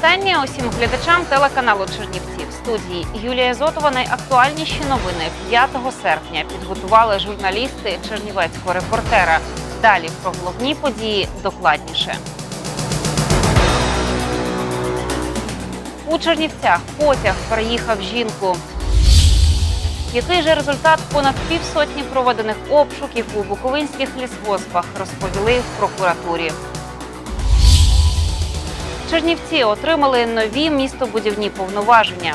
Вітання усім глядачам телеканалу Чернівці. В студії Юлія Зотова. Найактуальніші новини 5 серпня підготували журналісти Чернівецького репортера. Далі про головні події докладніше. У Чернівцях потяг переїхав жінку. Який же результат понад півсотні проведених обшуків у буковинських лісгоспах розповіли в прокуратурі. Чернівці отримали нові містобудівні повноваження.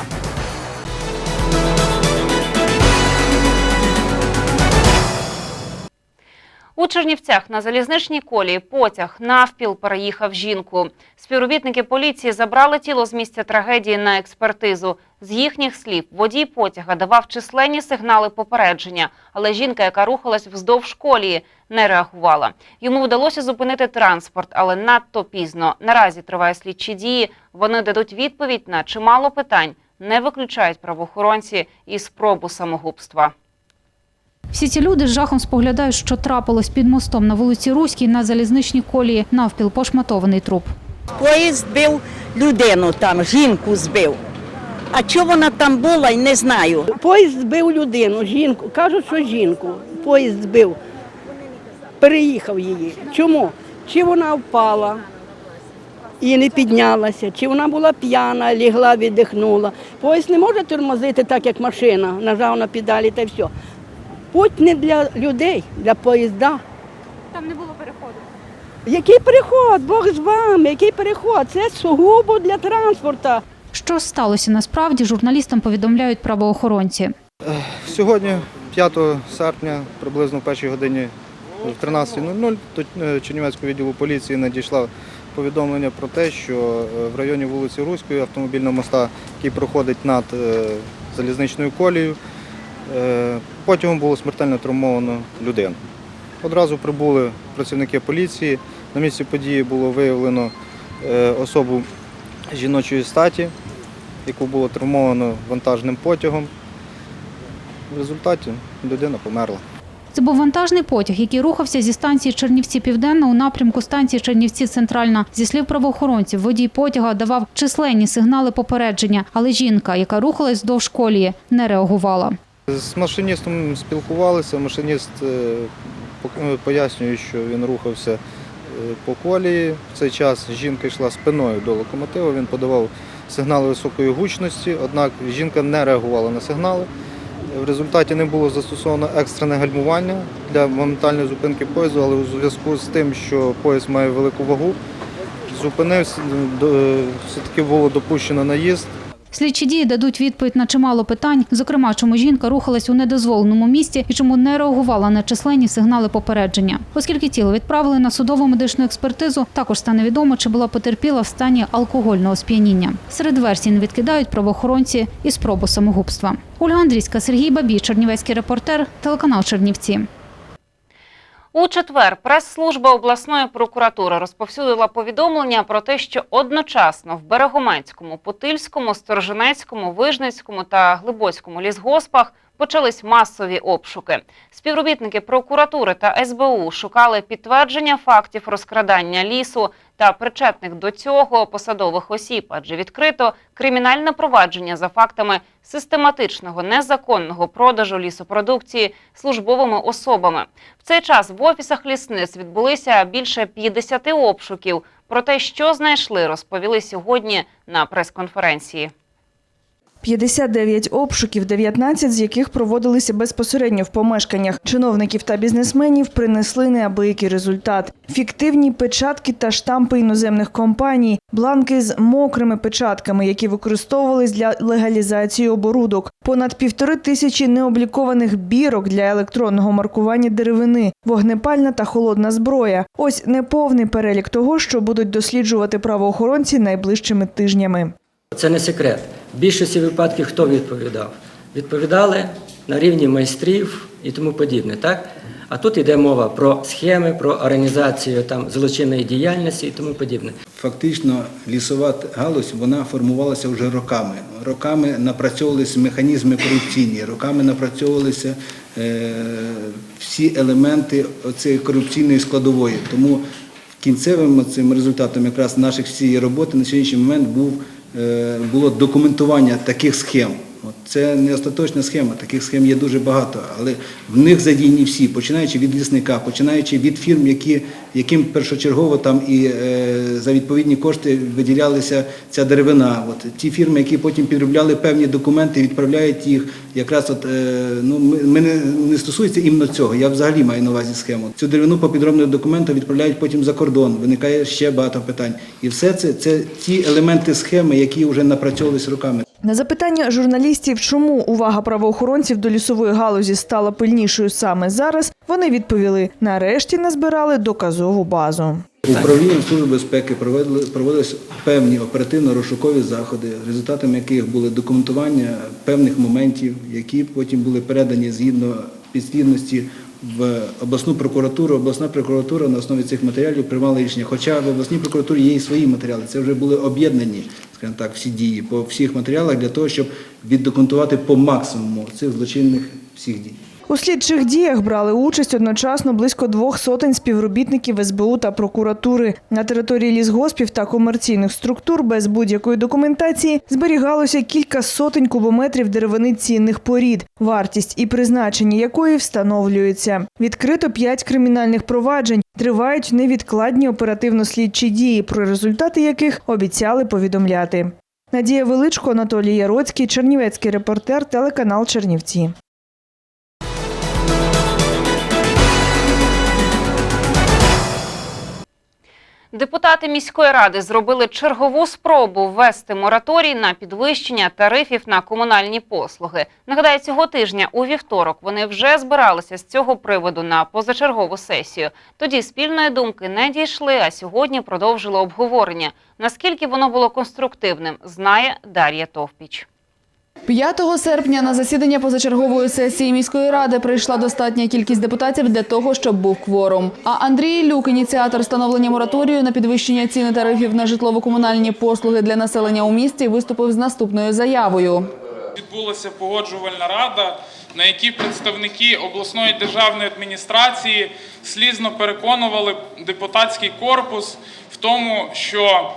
У Чернівцях на залізничній колії потяг навпіл переїхав жінку. Співробітники поліції забрали тіло з місця трагедії на експертизу. З їхніх слів, водій потяга давав численні сигнали попередження, але жінка, яка рухалась вздовж колії, не реагувала. Йому вдалося зупинити транспорт, але надто пізно. Наразі триває слідчі дії. Вони дадуть відповідь на чимало питань. Не виключають правоохоронці і спробу самогубства. Всі ці люди з жахом споглядають, що трапилось під мостом на вулиці Руській на залізничній колії навпіл пошматований труп. Поїзд збив людину там, жінку збив. А чого вона там була, не знаю. Поїзд збив людину, жінку. Кажуть, що жінку. Поїзд збив. Переїхав її. Чому? Чи вона впала і не піднялася, чи вона була п'яна, лігла, віддихнула. Поїзд не може тормозити так, як машина, нажав на педалі та все. Путь не для людей, для поїзда. Там не було переходу. Який переход? Бог з вами, який переход? Це сугубо для транспорту. Що сталося насправді, журналістам повідомляють правоохоронці. Сьогодні, 5 серпня, приблизно в першій годині в 13.00 до е, Чернівецького відділу поліції надійшло повідомлення про те, що е, в районі вулиці Руської автомобільного моста, який проходить над е, залізничною колією, е, потягом було смертельно травмовано людину. Одразу прибули працівники поліції. На місці події було виявлено е, особу жіночої статі, яку було травмовано вантажним потягом. В результаті людина померла. Це був вантажний потяг, який рухався зі станції Чернівці Південна у напрямку станції Чернівці Центральна. Зі слів правоохоронців, водій потяга давав численні сигнали попередження, але жінка, яка рухалась вздовж колії, не реагувала. З машиністом спілкувалися. Машиніст е, е, пояснює, що він рухався е, по колії. В цей час жінка йшла спиною до локомотиву. Він подавав сигнали високої гучності, однак жінка не реагувала на сигнали. В результаті не було застосовано екстрене гальмування для моментальної зупинки поїзду, але у зв'язку з тим, що поїзд має велику вагу, зупинився, все-таки було допущено наїзд. Слідчі дії дадуть відповідь на чимало питань, зокрема, чому жінка рухалась у недозволеному місці і чому не реагувала на численні сигнали попередження. Оскільки тіло відправили на судову медичну експертизу, також стане відомо, чи була потерпіла в стані алкогольного сп'яніння. Серед версій не відкидають правоохоронці і спробу самогубства. Ольга Андрійська, Сергій Бабій, Чернівецький репортер, телеканал Чернівці. У четвер прес-служба обласної прокуратури розповсюдила повідомлення про те, що одночасно в Берегоманському, Путильському, Сторженецькому, Вижницькому та Глибоцькому лісгоспах почались масові обшуки. Співробітники прокуратури та СБУ шукали підтвердження фактів розкрадання лісу та причетних до цього посадових осіб, адже відкрито кримінальне провадження за фактами систематичного незаконного продажу лісопродукції службовими особами. В цей час в офісах лісниць відбулися більше 50 обшуків. Про те, що знайшли, розповіли сьогодні на прес-конференції. 59 обшуків, 19 з яких проводилися безпосередньо в помешканнях чиновників та бізнесменів, принесли неабиякий результат. Фіктивні печатки та штампи іноземних компаній, бланки з мокрими печатками, які використовувались для легалізації оборудок, понад півтори тисячі необлікованих бірок для електронного маркування деревини, вогнепальна та холодна зброя. Ось неповний перелік того, що будуть досліджувати правоохоронці найближчими тижнями. Це не секрет. В більшості випадків хто відповідав? Відповідали на рівні майстрів і тому подібне, так? А тут йде мова про схеми, про організацію там злочинної діяльності і тому подібне. Фактично лісова галузь вона формувалася вже роками. Роками напрацьовувалися механізми корупційні, роками напрацьовувалися е, всі елементи цієї корупційної складової. Тому кінцевим цим результатом якраз наших всієї роботи на сьогоднішній момент був, було документування таких схем. Це не остаточна схема, таких схем є дуже багато, але в них задіяні всі, починаючи від лісника, починаючи від фірм, які, яким першочергово там і е, за відповідні кошти виділялася ця деревина. От ті фірми, які потім підробляли певні документи, відправляють їх. Якраз от е, ну ми, не, не стосується іменно цього. Я взагалі маю на увазі схему. Цю деревину по підробним документам відправляють потім за кордон. Виникає ще багато питань. І все це це ті елементи схеми, які вже напрацьовувалися роками. На запитання журналістів, чому увага правоохоронців до лісової галузі стала пильнішою саме зараз, вони відповіли: нарешті назбирали доказову базу. Управлінням Служби безпеки проводили проводились певні оперативно-розшукові заходи, результатами яких були документування певних моментів, які потім були передані згідно підслідності в обласну прокуратуру. Обласна прокуратура на основі цих матеріалів приймала рішення. Хоча в обласній прокуратурі є і свої матеріали, це вже були об'єднані, скажімо так, всі дії по всіх матеріалах для того, щоб віддокументувати по максимуму цих злочинних всіх дій. У слідчих діях брали участь одночасно близько двох сотень співробітників СБУ та прокуратури. На території лісгоспів та комерційних структур без будь-якої документації зберігалося кілька сотень кубометрів деревини цінних порід, вартість і призначення якої встановлюється. Відкрито п'ять кримінальних проваджень. Тривають невідкладні оперативно-слідчі дії, про результати яких обіцяли повідомляти. Надія Величко, Анатолій Яроцький, Чернівецький репортер, телеканал Чернівці. Депутати міської ради зробили чергову спробу ввести мораторій на підвищення тарифів на комунальні послуги. Нагадаю, цього тижня у вівторок вони вже збиралися з цього приводу на позачергову сесію. Тоді спільної думки не дійшли, а сьогодні продовжили обговорення. Наскільки воно було конструктивним, знає Дар'я Товпіч. 5 серпня на засідання позачергової сесії міської ради прийшла достатня кількість депутатів для того, щоб був кворум. А Андрій Люк, ініціатор встановлення мораторію на підвищення ціни тарифів на житлово-комунальні послуги для населення у місті, виступив з наступною заявою. Відбулася погоджувальна рада, на якій представники обласної державної адміністрації слізно переконували депутатський корпус в тому, що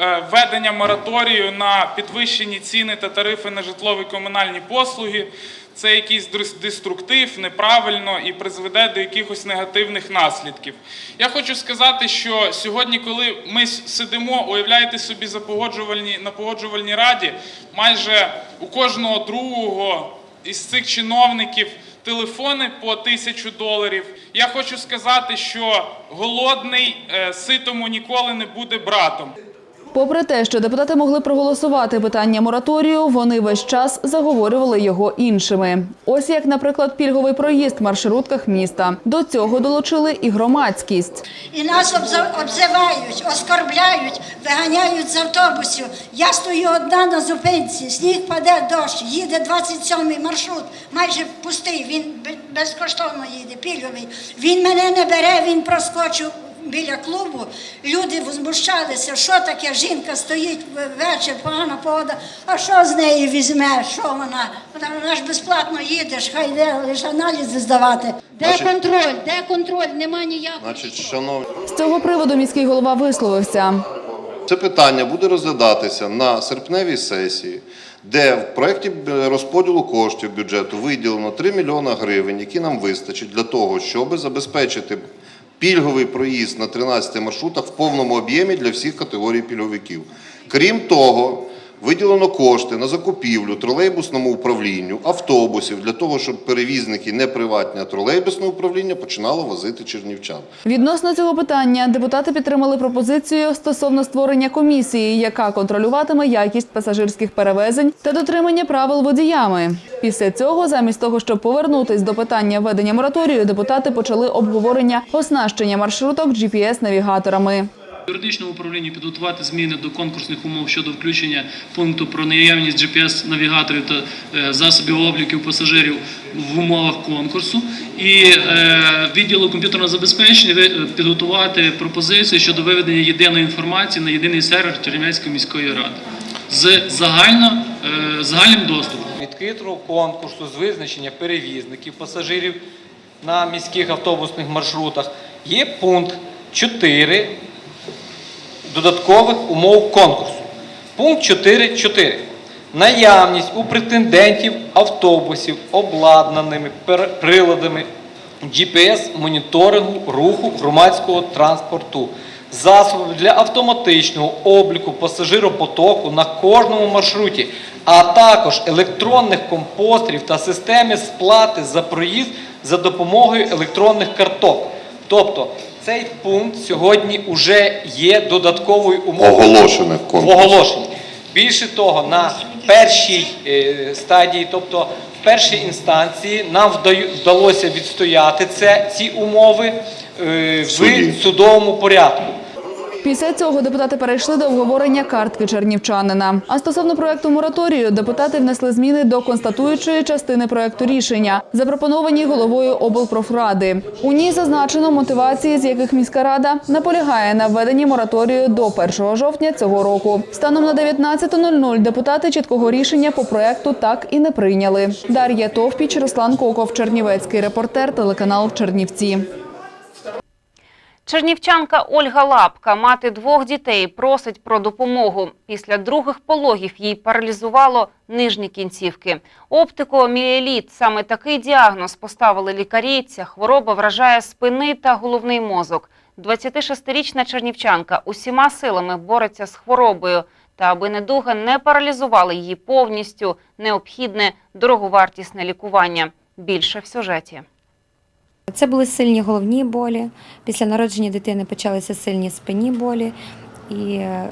введення мораторію на підвищені ціни та тарифи на житлові комунальні послуги це якийсь деструктив, неправильно і призведе до якихось негативних наслідків. Я хочу сказати, що сьогодні, коли ми сидимо, уявляєте собі за погоджувальні на погоджувальній раді, майже у кожного другого із цих чиновників телефони по тисячу доларів. Я хочу сказати, що голодний е, ситому ніколи не буде братом. Попри те, що депутати могли проголосувати питання мораторію, вони весь час заговорювали його іншими. Ось як, наприклад, пільговий проїзд в маршрутках міста. До цього долучили і громадськість. І нас обзивають, оскорбляють, виганяють з автобусів. Я стою одна на зупинці, сніг паде дощ, їде 27-й маршрут, майже пустий, він безкоштовно їде, пільговий. Він мене не бере, він проскочив біля клубу. Люди возмущалися, що таке, жінка стоїть в- вечір, погана погода, а що з неї візьме, що вона? Вона, вона ж безплатно їдеш, хай йде лише аналізи здавати. Де контроль? Де контроль? Нема ніякого. Значить, шановні, З цього приводу міський голова висловився. це питання буде розглядатися на серпневій сесії, де в проєкті розподілу коштів бюджету виділено 3 мільйона гривень, які нам вистачить для того, щоб забезпечити пільговий проїзд на 13 маршрутах в повному об'ємі для всіх категорій пільговиків. Крім того, Виділено кошти на закупівлю тролейбусному управлінню автобусів для того, щоб перевізники не приватні, а тролейбусне управління починало возити чернівчан. Відносно цього питання депутати підтримали пропозицію стосовно створення комісії, яка контролюватиме якість пасажирських перевезень та дотримання правил водіями. Після цього, замість того, щоб повернутись до питання введення мораторію, депутати почали обговорення оснащення маршруток GPS-навігаторами. Юридичному управлінні підготувати зміни до конкурсних умов щодо включення пункту про наявність GPS-навігаторів та е, засобів обліків пасажирів в умовах конкурсу. І е, відділу комп'ютерного забезпечення е, підготувати пропозицію щодо виведення єдиної інформації на єдиний сервер Чернівецької міської ради з загальним доступом. відкритого конкурсу з визначення перевізників пасажирів на міських автобусних маршрутах є пункт 4 додаткових умов конкурсу. Пункт 4.4. Наявність у претендентів автобусів обладнаними приладами GPS-моніторингу руху громадського транспорту, засобів для автоматичного обліку пасажиропотоку на кожному маршруті, а також електронних компостерів та системи сплати за проїзд за допомогою електронних карток. Тобто цей пункт сьогодні вже є додатковою умовою Оголошених в оголошенні. Більше того, на першій е, стадії, тобто в першій інстанції, нам вдалося відстояти це, ці умови е, Суді. в судовому порядку. Після цього депутати перейшли до обговорення картки чернівчанина. А стосовно проекту мораторію, депутати внесли зміни до констатуючої частини проекту рішення, запропоновані головою облпрофради. У ній зазначено мотивації, з яких міська рада наполягає на введенні мораторію до 1 жовтня цього року. Станом на 19.00 депутати чіткого рішення по проекту так і не прийняли. Дар'я Товпіч, Руслан Коков, Чернівецький репортер, телеканал Чернівці. Чернівчанка Ольга Лапка, мати двох дітей, просить про допомогу. Після других пологів їй паралізувало нижні кінцівки. Оптикоміеліт – саме такий діагноз поставили лікарі. Ця хвороба вражає спини та головний мозок. 26-річна чернівчанка усіма силами бореться з хворобою. Та аби недуга не паралізувала її повністю, необхідне дороговартісне лікування. Більше в сюжеті. Це були сильні головні болі. Після народження дитини почалися сильні спинні болі. І е,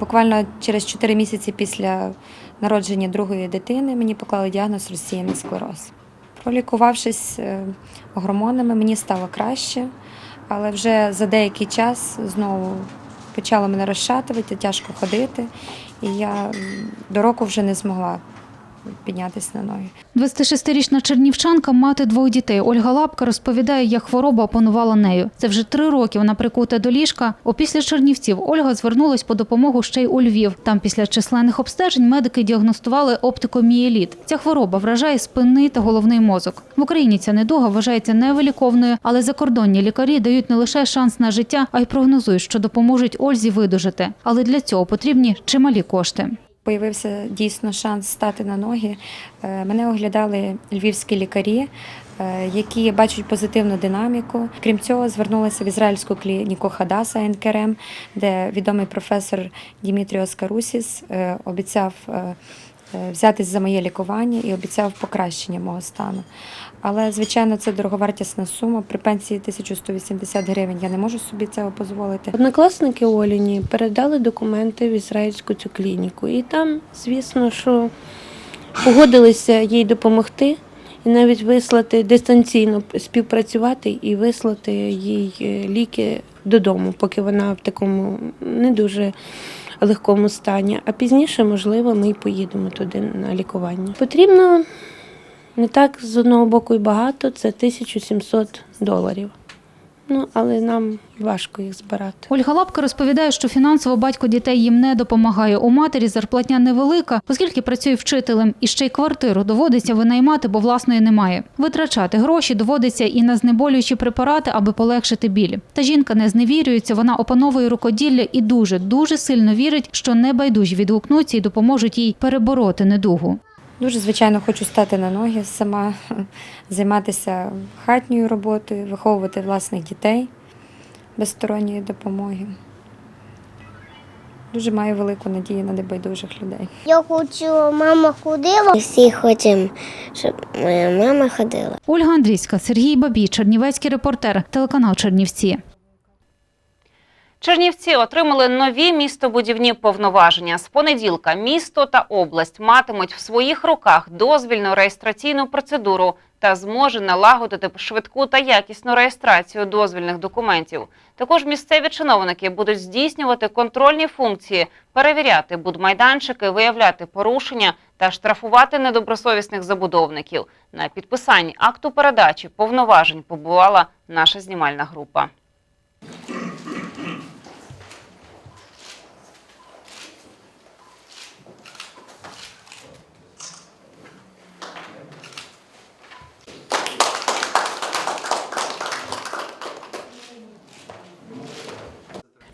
буквально через 4 місяці після народження другої дитини мені поклали діагноз розсіяний склероз. Пролікувавшись е, гормонами, мені стало краще, але вже за деякий час знову почало мене розшатувати, тяжко ходити, і я до року вже не змогла піднятися на ноги. 26-річна чернівчанка, мати двох дітей. Ольга Лапка розповідає, як хвороба опанувала нею. Це вже три роки вона прикута до ліжка. Опісля Чернівців Ольга звернулась по допомогу ще й у Львів. Там після численних обстежень медики діагностували оптикомієліт. Ця хвороба вражає спинний та головний мозок. В Україні ця недуга вважається невиліковною, але закордонні лікарі дають не лише шанс на життя, а й прогнозують, що допоможуть Ользі видужати. Але для цього потрібні чималі кошти. Появився дійсно шанс стати на ноги. Е, Мене оглядали львівські лікарі, е, які бачать позитивну динаміку. Крім цього, звернулася в ізраїльську клініку Хадаса НКРМ, де відомий професор Дімітріос Карусіс е, обіцяв взятись за моє лікування і обіцяв покращення мого стану. Але, звичайно, це дороговартісна сума. При пенсії 1180 гривень я не можу собі цього дозволити. Однокласники Оліні передали документи в ізраїльську цю клініку. І там, звісно, що погодилися їй допомогти і навіть вислати дистанційно співпрацювати і вислати їй е, ліки додому, поки вона в такому не дуже легкому стані. А пізніше, можливо, ми й поїдемо туди на лікування. Потрібно не так з одного боку і багато, це 1700 доларів. Ну, але нам важко їх збирати. Ольга Лапка розповідає, що фінансово батько дітей їм не допомагає. У матері зарплатня невелика, оскільки працює вчителем, і ще й квартиру доводиться винаймати, бо власної немає. Витрачати гроші доводиться і на знеболюючі препарати, аби полегшити біль. Та жінка не зневірюється, вона опановує рукоділля і дуже, дуже сильно вірить, що небайдужі відгукнуться і допоможуть їй перебороти недугу. Дуже, звичайно, хочу стати на ноги, сама займатися хатньою роботою, виховувати власних дітей без сторонньої допомоги. Дуже маю велику надію на небайдужих людей. Я хочу, мама ходила. Всі хочемо, щоб моя мама ходила. Ольга Андрійська, Сергій Бабій, Чернівецький репортер, телеканал Чернівці. Чернівці отримали нові містобудівні повноваження. З понеділка місто та область матимуть в своїх руках дозвільну реєстраційну процедуру та зможе налагодити швидку та якісну реєстрацію дозвільних документів. Також місцеві чиновники будуть здійснювати контрольні функції, перевіряти будмайданчики, виявляти порушення та штрафувати недобросовісних забудовників. На підписанні акту передачі повноважень побувала наша знімальна група.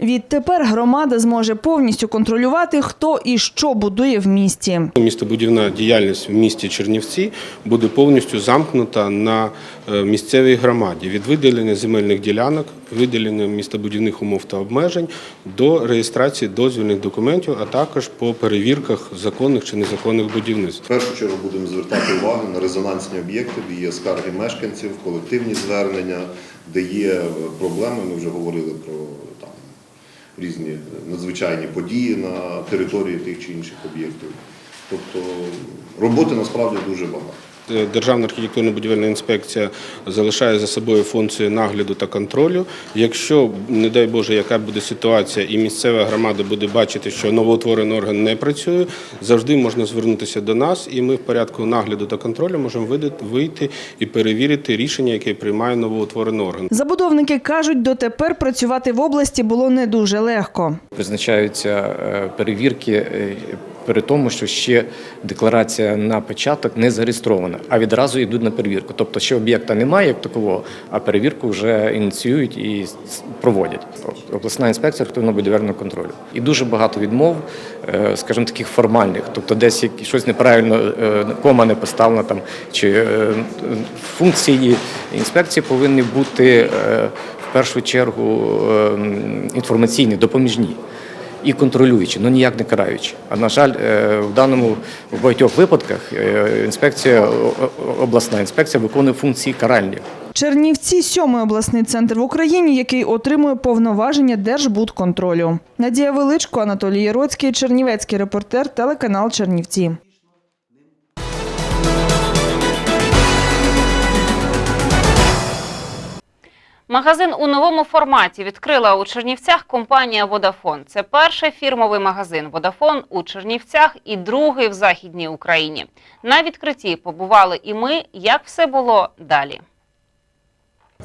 Відтепер громада зможе повністю контролювати, хто і що будує в місті. Містобудівна діяльність в місті Чернівці буде повністю замкнута на е, місцевій громаді від виділення земельних ділянок, виділення містобудівних умов та обмежень до реєстрації дозвільних документів, а також по перевірках законних чи незаконних будівництв. В першу чергу будемо звертати увагу на резонансні об'єкти, де є скарги мешканців, колективні звернення, де є проблеми. Ми вже говорили про різні надзвичайні події на території тих чи інших об'єктів. Тобто роботи насправді дуже багато. Е, Державна архітектурно-будівельна інспекція залишає за собою функцію нагляду та контролю. Якщо, не дай Боже, яка буде ситуація, і місцева громада буде бачити, що новоутворений орган не працює, завжди можна звернутися до нас, і ми в порядку нагляду та контролю можемо вийти і перевірити рішення, яке приймає новоутворений орган. Забудовники кажуть, дотепер працювати в області було не дуже легко. Визначаються е, перевірки е, при тому, що ще декларація на початок не зареєстрована, а відразу йдуть на перевірку. Тобто ще об'єкта немає як такового, а перевірку вже ініціюють і проводять. Обласна інспекція архітектурно-будівельного контролю. І дуже багато відмов, е, скажімо, таких формальних, тобто десь щось неправильно, е, кома не поставлена там, чи е, функції інспекції повинні бути в першу чергу е, інформаційні, допоміжні і контролюючи, ну ніяк не караючи. А на жаль, е, в даному в багатьох випадках е, інспекція, обласна інспекція виконує функції каральні. Чернівці сьомий обласний центр в Україні, який отримує повноваження Держбудконтролю. Надія Величко, Анатолій Яроцький, Чернівецький репортер, телеканал Чернівці. Магазин у новому форматі відкрила у Чернівцях компанія Водафон. Це перший фірмовий магазин Водафон у Чернівцях і другий в Західній Україні. На відкритті побували і ми. Як все було далі?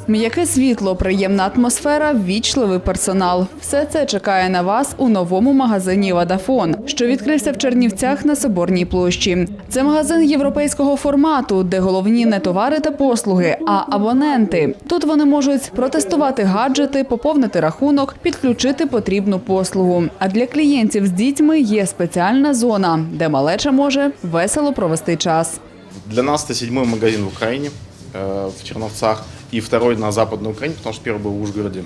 М'яке світло, приємна атмосфера, ввічливий персонал. Все це чекає на вас у новому магазині Водафон, що відкрився в Чернівцях на Соборній площі. Це магазин європейського формату, де головні не товари та послуги, а абоненти. Тут вони можуть протестувати гаджети, поповнити рахунок, підключити потрібну послугу. А для клієнтів з дітьми є спеціальна зона, де малеча може весело провести час. Для нас это седьмой магазин в Украине, э, в Черновцах, и второй на Западной Украине, потому что первый был в Ужгороде.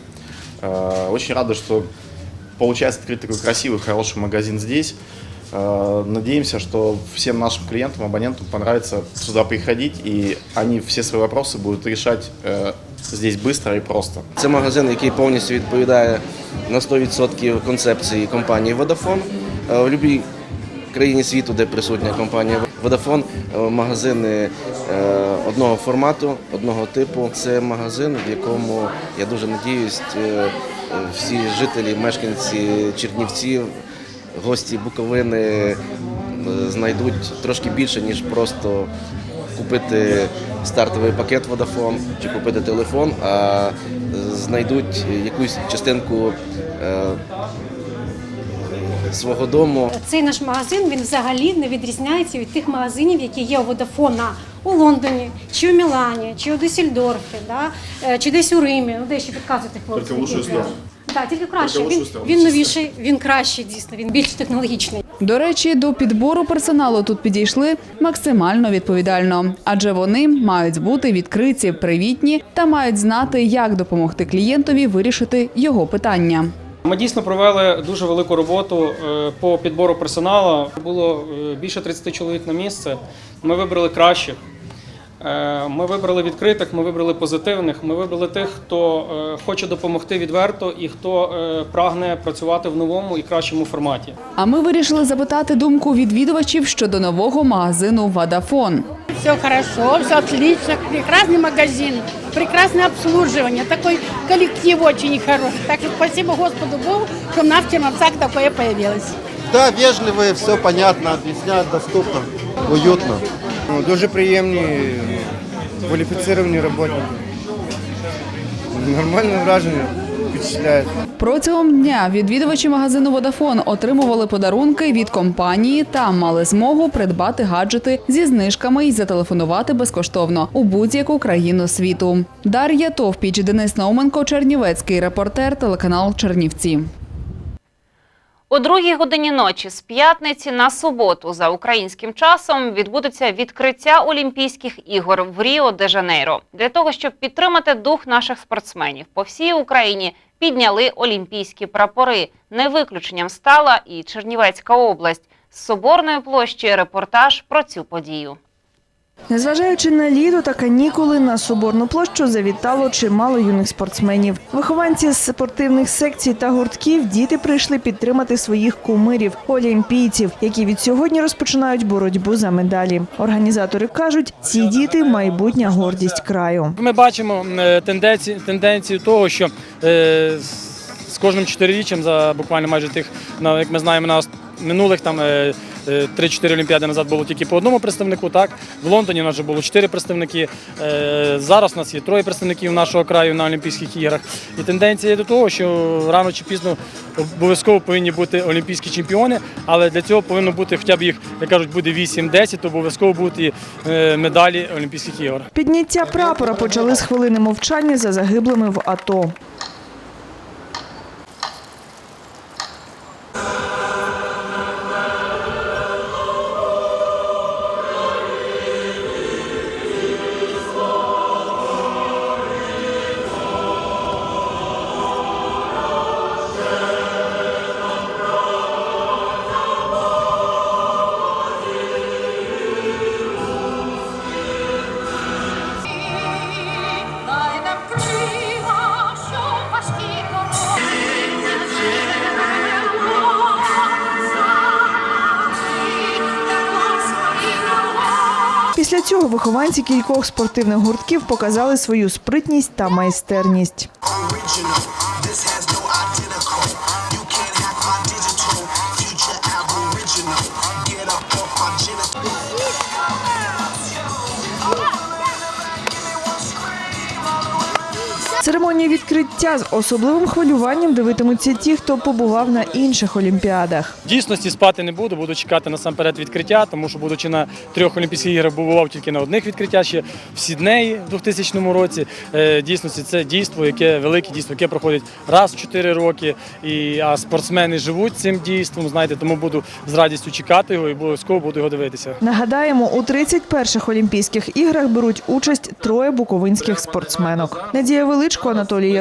Э, Очень рады, что получается открыть такой красивый, хороший магазин здесь. Э, Надеемся, что всем нашим клиентам, абонентам понравится сюда приходить, и они все свои вопросы будут решать э, здесь быстро и просто. Це магазин, який повністю відповідає на 100% концепції компанії Vodafone. Е, В будь-якій країні світу, де присутня компанія Vodafone, е, магазини е, одного формату, одного типу. Це магазин, в якому я дуже надіюсь, е, всі жителі, мешканці Чернівців, гості Буковини знайдуть трошки більше, ніж просто купити стартовий пакет Vodafone чи купити телефон, а знайдуть якусь частинку свого дому. Цей наш магазин він взагалі не відрізняється від тих магазинів, які є у Водофона у Лондоні, чи у Мілані, чи у Дюссельдорфі, да? е, чи десь у Римі. Ну, де ще підказуєте хлопці. Так, тільки краще. Він, він новіший, він кращий, дійсно, він більш технологічний. До речі, до підбору персоналу тут підійшли максимально відповідально, адже вони мають бути відкриті, привітні та мають знати, як допомогти клієнтові вирішити його питання. Ми дійсно провели дуже велику роботу е, по підбору персоналу. Було е, більше 30 чоловік на місце. Ми вибрали кращих. Е, Ми вибрали відкритих, ми вибрали позитивних. Ми вибрали тих, хто е, хоче допомогти відверто і хто е, прагне працювати в новому і кращому форматі. А ми вирішили запитати думку відвідувачів щодо нового магазину Водафон. Все хорошо, все отлично, прекрасный магазин, прекрасное обслуживание, такой коллектив очень хороший. Так что спасибо Господу Богу, что у нас в Черновцах такое появилось. Да, вежливые, все понятно, объясняют доступно, уютно. Ну, Дуже приємні, кваліфіціровані роботники. Нормальне враження, впечатляє. Протягом дня відвідувачі магазину Водафон отримували подарунки від компанії та мали змогу придбати гаджети зі знижками і зателефонувати безкоштовно у будь-яку країну світу. Дар'я Товпіч, Денис Науменко, Чернівецький репортер, телеканал Чернівці. У другій годині ночі з п'ятниці на суботу за українським часом відбудеться відкриття Олімпійських ігор в Ріо де Жанейро. Для того щоб підтримати дух наших спортсменів по всій Україні підняли олімпійські прапори. Не виключенням стала і Чернівецька область. З соборної площі репортаж про цю подію. Незважаючи на літо та канікули, на Соборну площу завітало чимало юних спортсменів. Вихованці з спортивних секцій та гуртків діти прийшли підтримати своїх кумирів, олімпійців, які від сьогодні розпочинають боротьбу за медалі. Організатори кажуть, ці діти майбутня гордість краю. Ми бачимо е, тенденцію, тенденцію того, що е, з- кожним чотириріччям за буквально майже тих, як ми знаємо, на минулих там. е, е, 3-4 олімпіади назад було тільки по одному представнику. Так в Лондоні у нас вже було 4 представники. Е, Зараз у нас є троє представників нашого краю на Олімпійських іграх. І тенденція до того, що рано чи пізно обов'язково повинні бути олімпійські чемпіони, але для цього повинно бути хоча б їх, як кажуть, буде 8-10, то обов'язково е, медалі Олімпійських ігор. Підняття прапора почали з хвилини мовчання за загиблими в АТО. Після цього вихованці кількох спортивних гуртків показали свою спритність та майстерність. Відкриття з особливим хвилюванням дивитимуться ті, хто побував на інших олімпіадах. В дійсності спати не буду, буду чекати насамперед відкриття, тому що будучи на трьох Олімпійських іграх, бував тільки на одних відкриттях ще в Сіднеї в 2000 році. Е, Дійсності це дійство, яке велике дійство, яке проходить раз в 4 роки. І а спортсмени живуть цим дійством. Знаєте, тому буду з радістю чекати його і обов'язково буду його дивитися. Нагадаємо, у 31-х Олімпійських іграх беруть участь троє буковинських спортсменок. Надія Величко, Анатолій